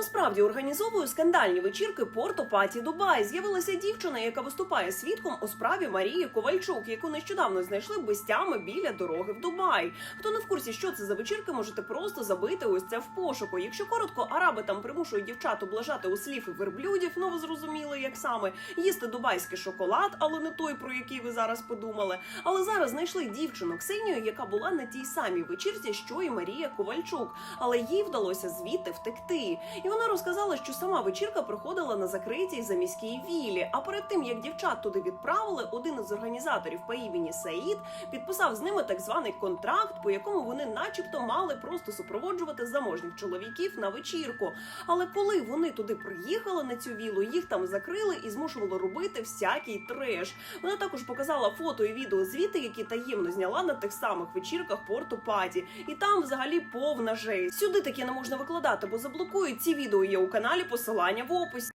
насправді організовує скандальні вечірки Порто Паті Дубай. З'явилася дівчина, яка виступає свідком у справі Марії Ковальчук, яку нещодавно знайшли без тями біля дороги в Дубай. Хто не в курсі, що це за вечірки, можете просто забити ось це в пошуку. Якщо коротко, араби там примушують дівчат облажати у слів і верблюдів, ну ви зрозуміли, як саме їсти дубайський шоколад, але не той, про який ви зараз подумали. Але зараз знайшли дівчину Ксенію, яка була на тій самій вечірці, що і Марія Ковальчук, але їй вдалося звідти втекти. І вона розказала, що сама вечірка проходила на закритій заміській вілі. А перед тим як дівчат туди відправили, один із організаторів по імені Саїд підписав з ними так званий контракт, по якому вони, начебто, мали просто супроводжувати заможніх чоловіків на вечірку. Але коли вони туди приїхали на цю вілу, їх там закрили і змушували робити всякий треш. Вона також показала фото і відео звіти, які таємно зняла на тих самих вечірках Порту Паті. І там взагалі повна жесть. Сюди таке не можна викладати, бо заблокують ці відео. Є у каналі посилання в описі.